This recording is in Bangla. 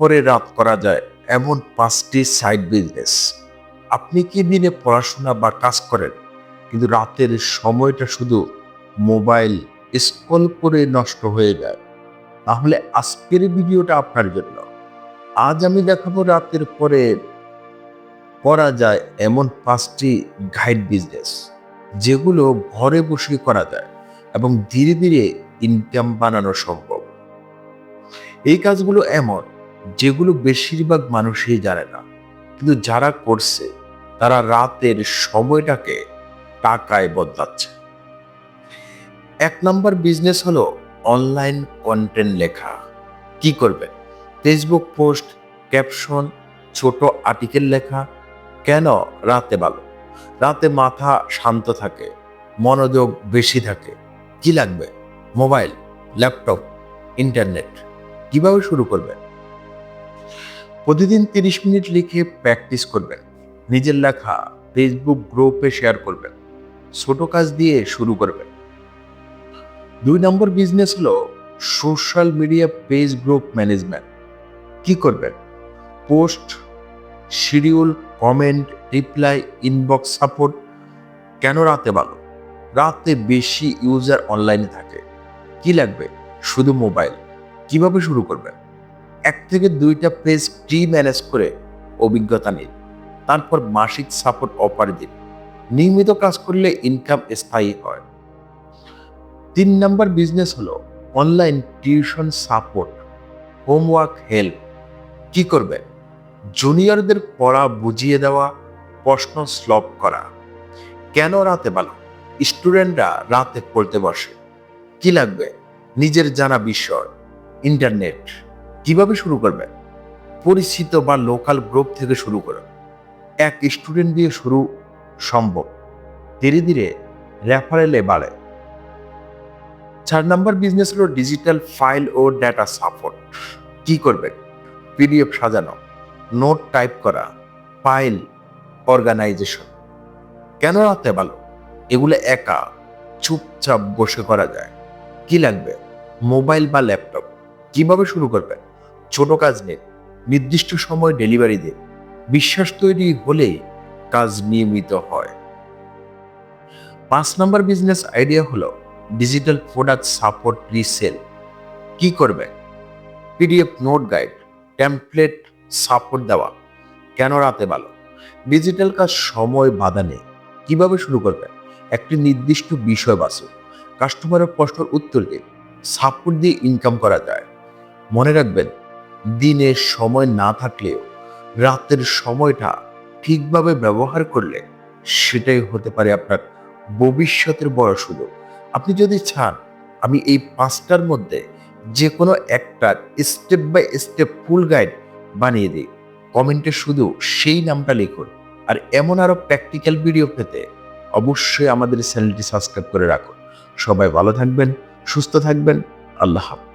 পরে রাত করা যায় এমন পাঁচটি সাইড বিজনেস আপনি কি দিনে পড়াশোনা বা কাজ করেন, কিন্তু রাতের সময়টা শুধু মোবাইল স্ক্রল করে নষ্ট হয়ে যায়? তাহলে আজকের ভিডিওটা আপনার জন্য। আজ আমি দেখাবো রাতের পরে করা যায় এমন পাঁচটি গাইড বিজনেস যেগুলো ঘরে বসে করা যায় এবং ধীরে ধীরে ইনকাম বানানো সম্ভব। এই কাজগুলো এমন যেগুলো বেশিরভাগ মানুষই জানে না। কিন্তু যারা করছে, তারা রাতের সময়টাকে টাকায় বদলাচ্ছে। এক নম্বর বিজনেস হলো অনলাইন কন্টেন্ট লেখা। কি করবেন? ফেসবুক পোস্ট ক্যাপশন ছোট আর্টিকেল লেখা। কেন? রাতে ভালো। রাতে মাথা শান্ত থাকে, মনোযোগ বেশি থাকে। কি লাগবে? মোবাইল ল্যাপটপ ইন্টারনেট কীভাবে শুরু করবেন? প্রতিদিন তিরিশ মিনিট লিখে প্র্যাকটিস করবেন। নিজের লেখা ফেসবুক গ্রুপে শেয়ার করবেন। ছোট কাজ দিয়ে শুরু করবেন। দুই নম্বর বিজনেস হলো social media page group management কি করবেন? Post schedule comment reply inbox support কেন রাতে ভালো? রাতে বেশি ইউজার অনলাইনে থাকে। কি লাগবে? শুধু মোবাইল কীভাবে শুরু করবেন? এক থেকে দুইটা পেজ প্রি ম্যানেজ করে অভিজ্ঞতা নিন। তারপর মাসিক সাপোর্ট অফার দিন। নিয়মিত কাজ করলে ইনকাম স্থায়ী হয়। তিন নম্বর বিজনেস হলো online tuition support homework help কি করবেন জুনিয়রদের পড়া বুঝিয়ে দেওয়া, প্রশ্ন সলভ করা। কেন রাতে ভালো স্টুডেন্টরা রাতে পড়তে বসে। কি লাগবে? নিজের জানা বিষয় ইন্টারনেট কীভাবে শুরু করবেন পরিচিত বা লোকাল গ্রুপ থেকে শুরু করুন এক স্টুডেন্ট দিয়ে শুরু সম্ভব। ধীরে ধীরে রেফারেলে বাড়ে। চার নাম্বার বিজনেস হলো ডিজিটাল ফাইল ও ডেটা সাপোর্ট কি করবেন পিডিএফ সাজানো। নোট টাইপ করা। ফাইল অর্গানাইজেশন কেন রাতে ভালো? এগুলো একা চুপচাপ বসে করা যায়। কি লাগবে? মোবাইল বা ল্যাপটপ কীভাবে শুরু করবেন ছোট কাজ নিন নির্দিষ্ট সময় ডেলিভারি দিন বিশ্বাস তৈরি হলেই কাজ নিয়মিত হয়। পাঁচ নম্বর বিজনেস আইডিয়া হলো ডিজিটাল প্রোডাক্ট সাপোর্ট রিসেল কি করবে? PDF note guide template support দেওয়া। কেন রাতে ভালো? ডিজিটাল কাজ সময় বাধা নেই। কীভাবে শুরু করবেন একটি নির্দিষ্ট বিষয় বাছুন কাস্টমারের প্রশ্নের উত্তর দিন। সাপোর্ট দিয়ে ইনকাম করা যায়। মনে রাখবেন দিনের সময় না থাকলেও রাতের সময়টা ঠিকভাবে ব্যবহার করলে সেটাই হতে পারে আপনার ভবিষ্যতের বড় সুযোগ আপনি যদি চান, আমি এই পাঁচটার মধ্যে যে কোনো একটার step by step full guide বানিয়ে দিই। কমেন্টে শুধু সেই নামটা লিখুন আর এমন আরও প্র্যাকটিক্যাল ভিডিও পেতে অবশ্যই আমাদের চ্যানেলটি সাবস্ক্রাইব করে রাখুন। সবাই ভালো থাকবেন, সুস্থ থাকবেন, আল্লাহ হাফেজ।